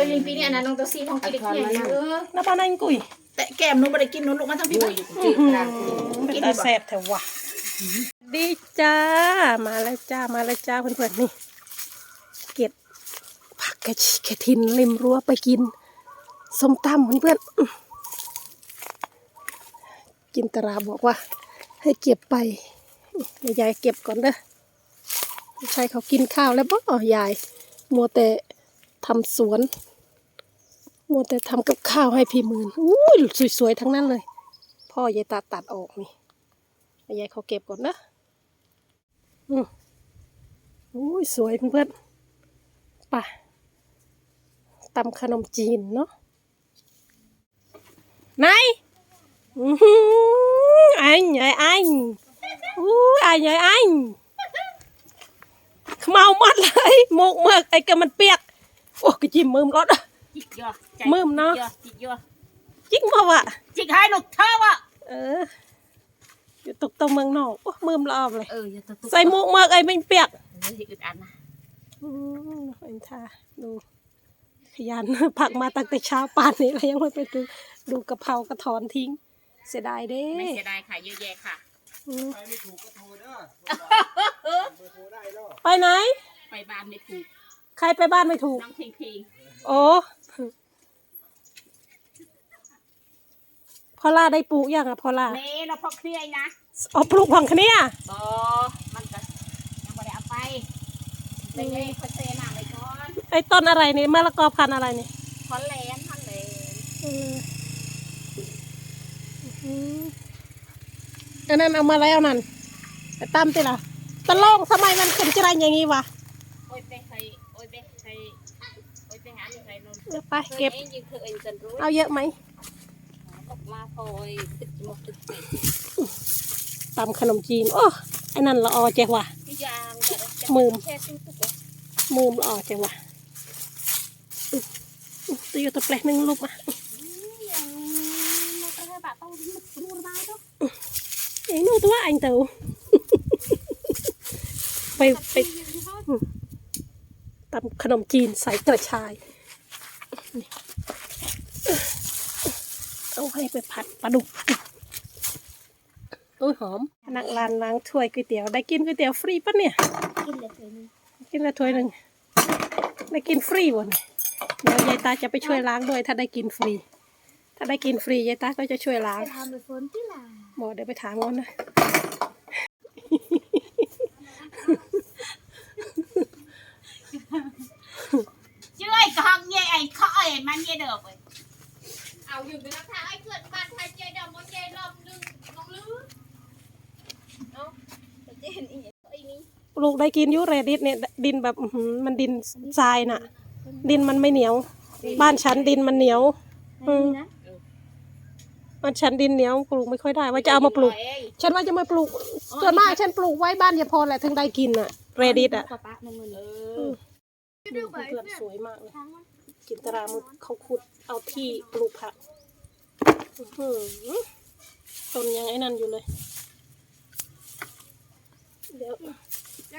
อ้ยลิงปีนี้อันนั้นน้องตัวซีของกินเด็กเนี่ยเออน้าป้านั่งกุยแต่แก้มหนูไม่ได้กินหนูลูกมาทั้งพี่โอ้บ้ายอยู่จีบกลางคุณเป็นตาแซ่บแถวว่ะดีจ้า มาแล้วจ้า มาแล้วจ้าเพื่อนๆนี่ เก็บผักกระชกระทินริมรั้วไปกินส้มตำเพื่อนๆอื้อกินตราบอกว่า ให้เก็บไปเดี๋ยวยายเก็บก่อนเด้อไม่ใช่เขากินข้าวแล้วบ่ยาย มัวแต่ทำสวน มัวแต่ทำกับข้าวให้พี่หมื่นอุ้ยสวยๆทั้งนั้นเลย พ่อยายตาตัดออกนี่ยายเขาเก็บก่อนนะอืมอุ้ยสวยเพื่อนๆป่ะตำขนมจีนเนาะไหนอื้อหืออันใหญ่อันอุ้ยอันใหญ่อันขมเอามัดเลยหมกเมือกไอ้กะมันเปียก โอ้กระจิมมือมรถอะ จิกยอมึมเนอะจิกยอจิกมาวะจิกให้หนุกเท่าอะเออ อยู่ตกตรงเมืองนอกโอ้มือมละออบเลย เอออย่าตะตุกใส่หมวกเมือกไอ้ไม่เปียกเฮ้ยอึดอัดนะอืมเอ็นท่าดู ขยัน ผักมาตั้งแต่เช้าป่านนี้แล้วยังไม่ไปดูดูกะเพรากระถอนทิ้ง เสียดายเด้ไม่เสียดายค่ะเยอะแยะค่ะ อืมไปไม่ถูกก็โทรเด้อเบอร์โทรได้แล้วไปไหน ไปบ้านไม่ถูกใครไปบ้านไม่ถูกน้องเพลงเพลงโอ้ พอล่าได้ปลูกยังอะพอล่าเน่เราพอเคลียร์นะอ๋อปลูกผังคะเนี่ยบอมันก็ยังไม่ได้เอาไปไปเลยคอนเซน่าไปก่อนไอ้ต้นอะไรนี่มะละกอพันธุ์อะไรนี่ฮอลแลนด์ฮอลแลนด์เอออืมอันนั้นเอามาแล้วนั่นไปตามติล่ะตะลองทำไมมันเป็นจะไรอย่างงี้วะโอ้ยไปใครโอ้ยไปใครโอ้ยไปหาอยู่ใครนนท์เดี๋ยวไปเก็บเองยิงเธอเองจันรู้เอาเยอะไหมออก มาพอยติดหมกติดติดตำขนมจีนโอ้ไอ้นั่นละออเจ๊ว่ะทุกอย่างแต่ละมืม แค่ซื้อตุ๊กมูมละออเจ๊ว่ะอุ๊ยอุ๊ยตัวอยู่ตัวแปลกหนึ่งลูกมายังไม่ได้แบบต้องรู้ได้ด้วยไอ้หนูตัวอันเต๋อไปไปตำขนมจีนใส่กระชายนี่เอา ให้ไปผัดปลาดุกโอ้ยหอมพนักร้านล้างถ้วยก๋วยเตี๋ยวได้กินก๋วยเตี๋ยวฟรีปะเนี่ย กินเลยเลยนี่กินละถ้วยหนึ่งได้กินฟรีวันเดี๋ยวยายตาจะไปช่วยล้างด้วยถ้าได้กินฟรี ถ้าได้กินฟรียายตาก็จะช่วยล้างทำไปฝนที่หลาบอกเดี๋ยวไปถามก่อนนะเจ้ยกองเย่ไอ้ข้อไอ้มันเย่เด้อไป เอาอยู่เป็นนักทางไอ้เกิดบ้านไทยใจดำมันใจรอบนึงน้องลื้อเนาะแต่เจนอีกไอ้นี่ปลูกได้กินอยุเรดิสเนี่ยดินแบบอื้อหือมันดินทรายน่ะ ดินมันไม่เหนียว บ้านฉันดินมันเหนียว อืม นะบ้านฉันดินเหนียวปลูกไม่ค่อยได้ ว่าจะเอามาปลูก ฉันว่าจะมาปลูกส่วนมากฉันปลูกไว้บ้านยายพรแหละถึงได้กินอะเรดิสอะปะปะน้ำมันเอเอออดูเพื่อนสวยมากเลยทางมัน กินตรามุดเขาขุดเอาที่ปลูกผักต้นยังไอ้นั่นอยู่เลย เดี๋ยว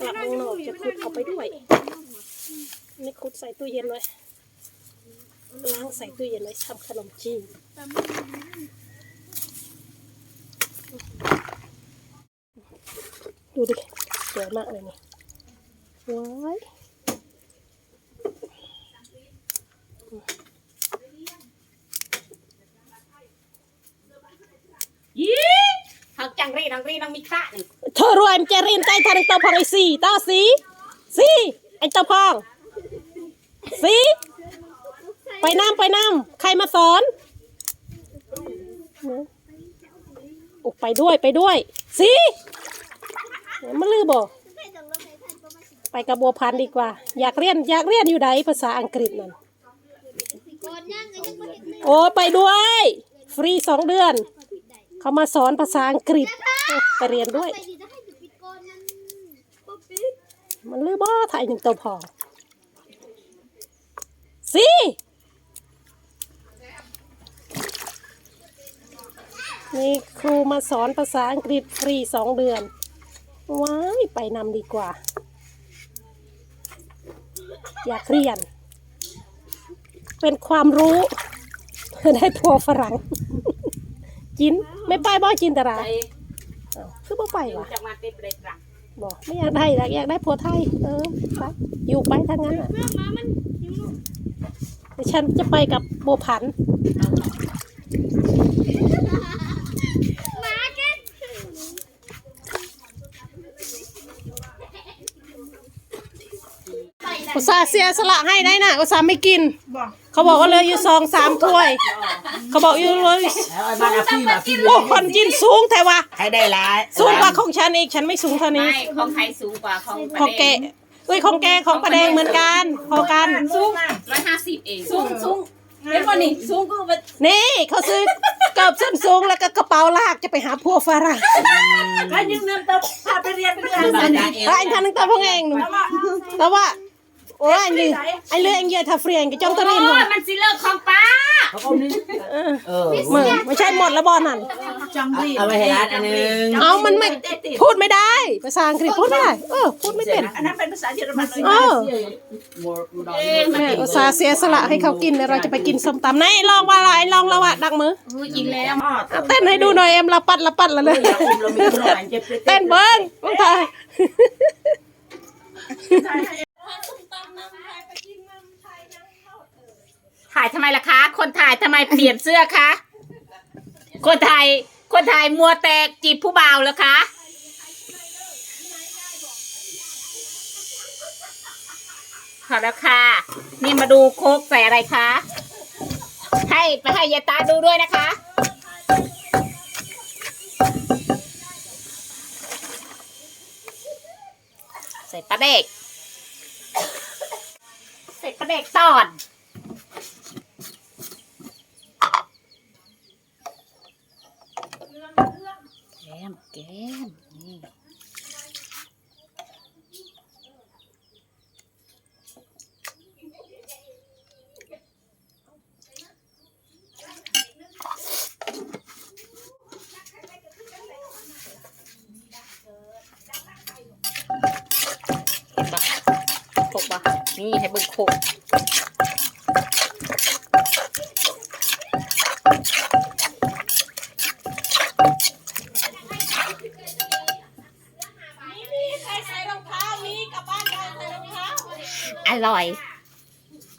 กลับเมืองนอกจะขุดเอาไปด้วย นี่ขุดใส่ตู้เย็นไว้ล้างใส่ตู้เย็นไว้ทำขนมจีนดูดิสวยมากเลยนี่ว้ายหักจัง รีนังรีนังมีค่าหนึ่งเธอรวยมันจะเรียนใจทางเตาพองไอ้สี่ต่อสีสีไอ้เตาพองสีไปน้ำไปน้ำใครมาสอนโอ้ไปด้วยไปด้วยสีมันลือบอกไปกับบัวพันธุ์ดีกว่า อยากเรียนอยากเรียนอยู่ใดภาษาอังกฤษนั่นก่อนย่างไงยังไม่เห็นเลยโอ้ไปด้วย ฟรีสองเดือน เขามาสอนภาษาอังกฤษโอ้ ไปเรียนด้วย ไปดีจะให้ปิดก่อนนั้นป๊อปปี้มันลือบ่ถ่ายหนึ่งตัวพอสินี่ครูมาสอนภาษาอังกฤษฟรีสองเดือน ว้ายไปนำดีกว่า อยากเรียน เป็นความรู้ได้ผัวฝรั่ง จิน ไม่ไปบ่จินตราไปเอ้า คือบ่ไปวะจังมาเต็มเลยตรังบอกไม่อยากได้หรอกอยากได้ผัวไทย เออไปอยู่ไปทางนั้นน่ะเพื่อนมามันหิวลูกแต่ฉันจะไปกับโบวผัน หมาเก็ตอุตส่าห์เสียสละให้ได้นะอุตส่าห์ไม่กินเขาบอกว่าเหลยอยู่ซองสามถ้วย เขาบอกอยู่เลย แล้วไอ้บ้านอาพี่มาพี่โอ้คนกินสูงแต่ว่าให้ได้หลายสูงกว่าของฉันอีกฉันไม่สูงเท่านี้ ไม่ของใครสูงกว่าของของแกเอ้ยของแกของประแดงเหมือนกันพอกัน สูงร้อยห้าสิบเองสูงสูงเป็นวันนี้สูงกูไปนี่เขาซื้อเกิบส้นสูงแล้วก็กระเป๋าลากจะไปหาพวกฝรั่งก็ยืมเงินเติมพาไปเรียนไปเรียนแล้วอันทันนึงตัวพวกเองหนูแต่ว่า โอ้ยอันนี้ไอ้เรื่องเยอะถ้าเฟรียงกับจ้องตะโอ้ลินหนูยมันสิเลิกของป้าเขาอมนี่เออเออมึงไม่ใช่หมดแล้วบอนั่นจังรีเอาไปให้ร้านอันนึงเอามันไม่พูดไม่ได้ ภาษาอังกฤษพูดไม่ได้เออพูดไม่เป็นอันนั้นเป็นภาษาเยอรมันเลยเออโมดอนเองมันแม่อุตส่าห์เสียสละให้เขากินแล้วเราจะไปกินส้มตำไหนลองว่าอะไรลองละวะดักมือกินแล้วเอาเต้นให้ดูหน่อยเอ็มละปัดละปัดละเลย เรามีหน่อยเจ็บเต้นเบิ้งมึงตาย ถ่ายทำไมล่ะคะ คนถ่ายทำไมเปลี่ยนเสื้อคะ คนถ่ายคนถ่ายมัวแตกจีบผู้บ่าวเหรอคะขอแล้วค่ะ นี่มาดูโคกใส่อะไรคะ ให้ไปให้ยายตาดูด้วยนะคะใส่ปลาเด็ก เด็กตอนแก้มแก้มนี่เห็นปะโคกปะนี่ให้เบิ่งโคก ใครใส่รองเท้านี้กลับบ้านได้ใส่รองเท้า อร่อย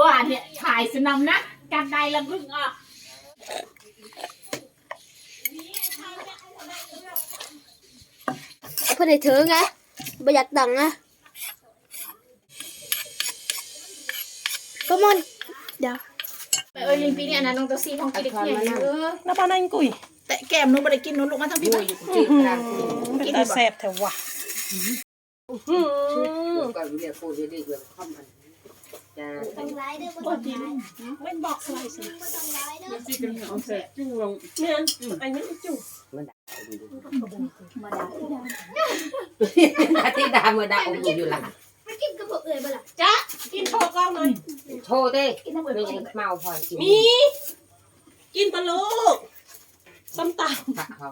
ว่าเนี่ยถ่ายสนำนะกันใดละพึ่งอะเพื่อนเธอไงประหยัดตังค์นะก็มันเดี๋ยวไปโอลิมปิกเนี่ยนะน้องตัวซีของกินเด็กเนี่ยเออน้ำปลาในกุยแต่แก้มนู้นไม่ได้กินนู้นลงมาทั้งพี่เป็นตาแสบแถววะ ต้องไลฟ์ด้วยบนต้องไลฟ์เว้นบอกสไลด์สิบนต้องไลฟ์ด้วยเนี่ยอันนี้จุ่ที่ด่าเมื่อดาองอยู่ละมันกินกระปุกเอ่ยบ่ล่ะจ้ากินโชว์กล้องหน่อยโชว์เต้กินทั้งหมดไม่ยังเมาพอกินมีกินปลาลูกส้มตผักเขา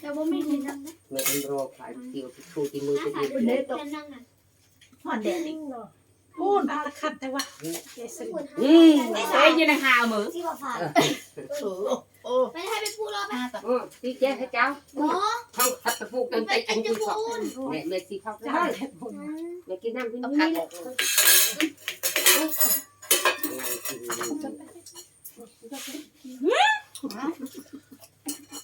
แต่ว่าไม่กินน้ำนะไม่เป็นโรคฝ่ายเกี่ยวที่ชูที่มือถ้าที่ถ่ายดีเป็นเด็กนั่งน่ะหอนแดดำพูดตาขัดแต่ว่าเยสควรอืมเอ้ยยืนห่างๆมือที่ว่าผ่านโอ้โอ้ไม่ให้ไปพูดรอบไหมอืมที่แจ้ให้เจ้าหมอเขาทัดตะปูกันไปใจอักินนจะที่สองพูดแม่เมื่อที่เขาจ้าได้แม่กินน้ำที่นี่นั่งกิน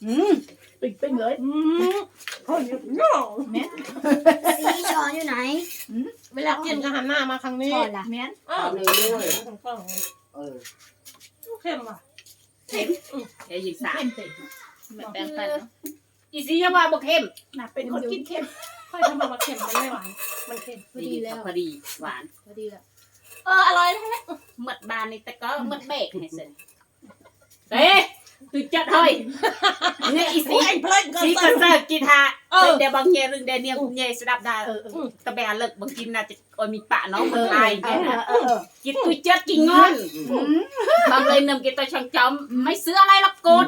อืมปิ๊งปิ๊งเลยอืมโอ้ยน้องสีช้อนอยู่ไหนเวลากินก็หันหน้ามาทางนี้ช้อนล่ะแม่นอ้าเอาวเลยด้วยทางกล้องเออเข้มว่ะเอ้ยยิงสามเข้มเต็มแบบแปลงไปเนาะอีซียังว่าบ่เข้มน่ะเป็นคนกินเข้มค่อยทำมาเค็มมันไม่หวาน มันเค็มพอดีแล้วพอดีหวานพอดีแล้วเอออร่อยแท้หมดบานนี่แต่ก็หมดเบรกให้เสร็จเฮ้ ยตื่นจัดเฮ้ยเนี่ยอีซีไอ้เพลินก็ซีใส่ก็เสิร์ฟกีทาเออเดี๋ยวบางเยรึงเดเนียเยสดับได้เออเออตะแบะเลิกบางกินน่าจะโอ้ยมีปะน้องมันลายเอแค่อนั้นเออกินตุยเจ็ดกินงอนบางเลยนำกินตัวช่างจอมไม่ซื้ออะไรหรอกโกด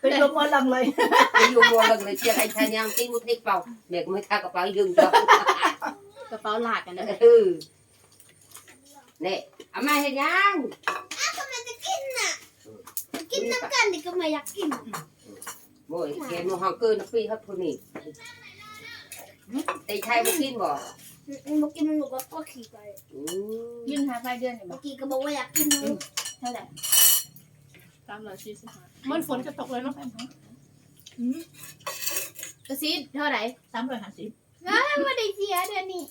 เป็นลมวันลังเลยไปอยู่บัวเลยเจ้าไอ้ชายยังกินมุดนิดเปล่าแม่ก็ไม่ท่ากระเป๋าดึงจ้ะกระเป๋าหลากกันนะเออเนี่ยเอามาเห็นยัง ก็มันจะกินน่ะ กินน้ำกันนี่ก็ไม่อยากกินโอ้ยเกมห้องเกินปีครับคนนี้ไอ้ชายมากินบ่มันบอกกินมันบอกว่าก็ขี่ไปอืมยื่นหาไฟเดือนนี่บ่เมื่อกี้ก็บอกว่าอยากกินนูเท่าไหร่สามร้อยสี่สิบห้ามันฝนจะตกเลยเนาะกระซีดเท่าไหร่สามร้อยห้าสิบไม่ได้เสียเดือนนี้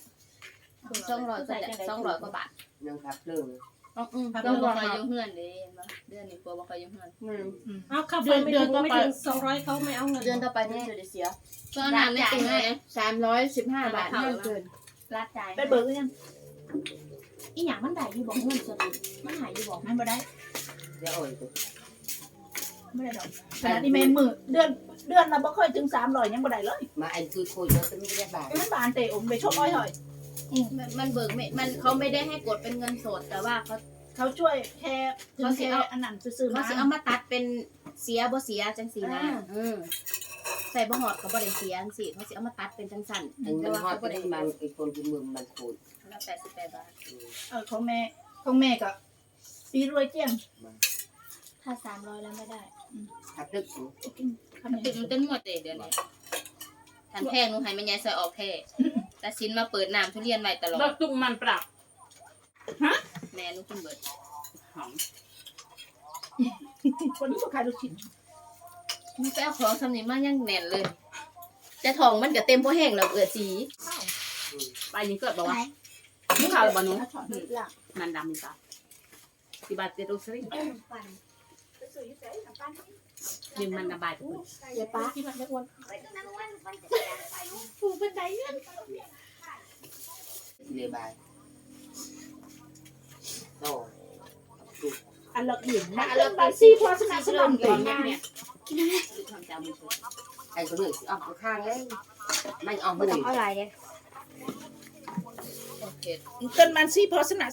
สองร้อยก็สองร้อยกว่าบาทยังครับเรื่อง ต้องอืมต้องบอกเขายุ่งเฮือนเด้เห็นบ่เดือนนี้กลัวบ่เขายุ่งเฮือนเอาค่าไฟไม่ถึงไม่ถึงสองร้อยเขาไม่เอาเงินเดือนต่อไปนี่จะได้เสียก็น้ำในตู้ให้สามร้อยสิบห้าบาทไม่เกินรัดจ่ายไปเบิกยังอีหยังมันได้อยู่บอกเงินสดมันหายอยู่บอกมันบ่ได้เดี๋ยวโอ้ยไม่ได้ดอกขนาดนี้แม่มือเดือนเดือนเราบ่ค่อยถึงสามร้อยยังบ่ได้เลยมาไอ้คือคุยแล้วจะไม่ได้บาทมันบานเตะอมไปชกอ้อยหอย มันมันเบิกไม่มันเขาไม่ได้ให้กดเป็นเงินสดแต่ว่าเขา เขาช่วยแค่ถึงเขาสิแค่เอา อันนั้นซื้อๆเขามา สิเอามาตัดเป็นเสียบ่เสียจังสีนะอ่า อืมใส่บ่หอดก็บ่ได้เสียจังสีเขาสิเอามาตัดเป็นจังสั่นอันแต่มันว่าฮอดเขาไปบ่ได้ได้มันไอ้คนที่เมืองมันคุยละแปดสิบแปดบาทเออของแม่ของแม่ก็ปีรวยเจียงถ้าสามร้อยแล้วไม่ได้หักดึกคำตินี้ดมันเต้นหมดเลยเดี๋ยวนี้ทันแพงหนูให้แม่ยายใส่ออกแท้แต่สินมาเปิดน้ำทุเรียนไว้ตลอดเลิกตุ้มมันปรับแม่หนูกินเบิดหอมคนนี้ก็ขายลูกชิ้นหนูไปเอาของสำนี้มายังแน่นเลยจะทองมันก็เต็มพอแห้งแล้วเอือสีไปยิงเกิดบอกว่ามึงข่าวเลยบ่หนูถ้าถอนหลังมันดำมีปะที่บาดเจ็บรู้สึกยื มมันระบายทุกคนเดี๋ยวป้าที่มันไม่อ้วนผูกบันไดเลื่อนเรียบายโตอันละอิ่มนะอันละบาซี่พอสนับสนุนก่ก่ออนนเนี่นะยเนี่ยคือทำจามือไอ้คนนี้สิออกข้างเลยไม่ออกมาต้ดิองอะไรเนี่ยโอเคเกินมันซี่พอสนับ